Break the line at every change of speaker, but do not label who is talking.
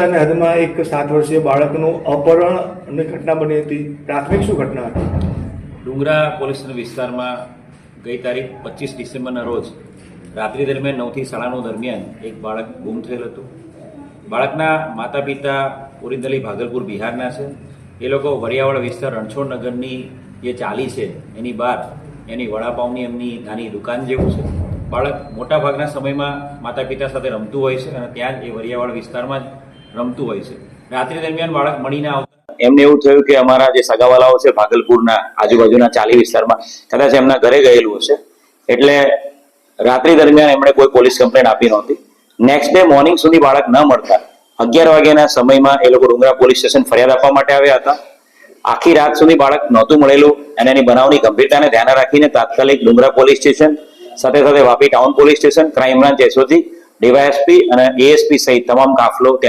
હદમાં એક સાત વર્ષીય બાળકનું અપહરણ અને ઘટના બની હતી. પ્રાથમિક શું ઘટના હતી?
ડુંગરા પોલીસ વિસ્તારમાં ગઈ તારીખ પચીસ ડિસેમ્બરના રોજ રાત્રિ દરમિયાન નવથી સાડા નવ દરમિયાન એક બાળક ગુમ થયેલ હતું. બાળકના માતા પિતા ઓરિજિનલી ભાગલપુર બિહારના છે. એ લોકો વરિયાવાડ વિસ્તાર રણછોડ નગરની જે ચાલી છે, એની બહાર એની વડાપાઉંની એમની નાની દુકાન જેવું છે. બાળક મોટાભાગના સમયમાં માતા પિતા સાથે રમતું હોય છે અને ત્યાં જ એ વરિયાવાડ વિસ્તારમાં જ રમતું હોય છે. રાત્રિ દરમિયાન બાળક મળીને આવતા એમને એવું થયું કે અમારા જે સગાવાલાઓ છે, ભાગલપુરના આજુબાજુના ચાલી વિસ્તારમાં, કદાચ એમના ઘરે ગયેલું હશે. એટલે રાત્રિ દરમિયાન એમણે કોઈ પોલીસ કમ્પ્લેન આપી નહોતી. નેક્સ્ટ ડે મોર્નિંગ સુધી બાળક ન મળતા. અગિયાર વાગ્યાના સમયમાં એ લોકો ડુંગરા પોલીસ સ્ટેશન ફરિયાદ આપવા માટે આવ્યા હતા. આખી રાત સુધી બાળક નહોતું મળેલું અને એની બનાવની ગંભીરતાને ધ્યાને રાખીને તાત્કાલિક ડુંગરા પોલીસ સ્ટેશન, સાથે સાથે Vapi town police station, crime branch SOG, DYSP અને એએસપી સહિત તમામ કાફલો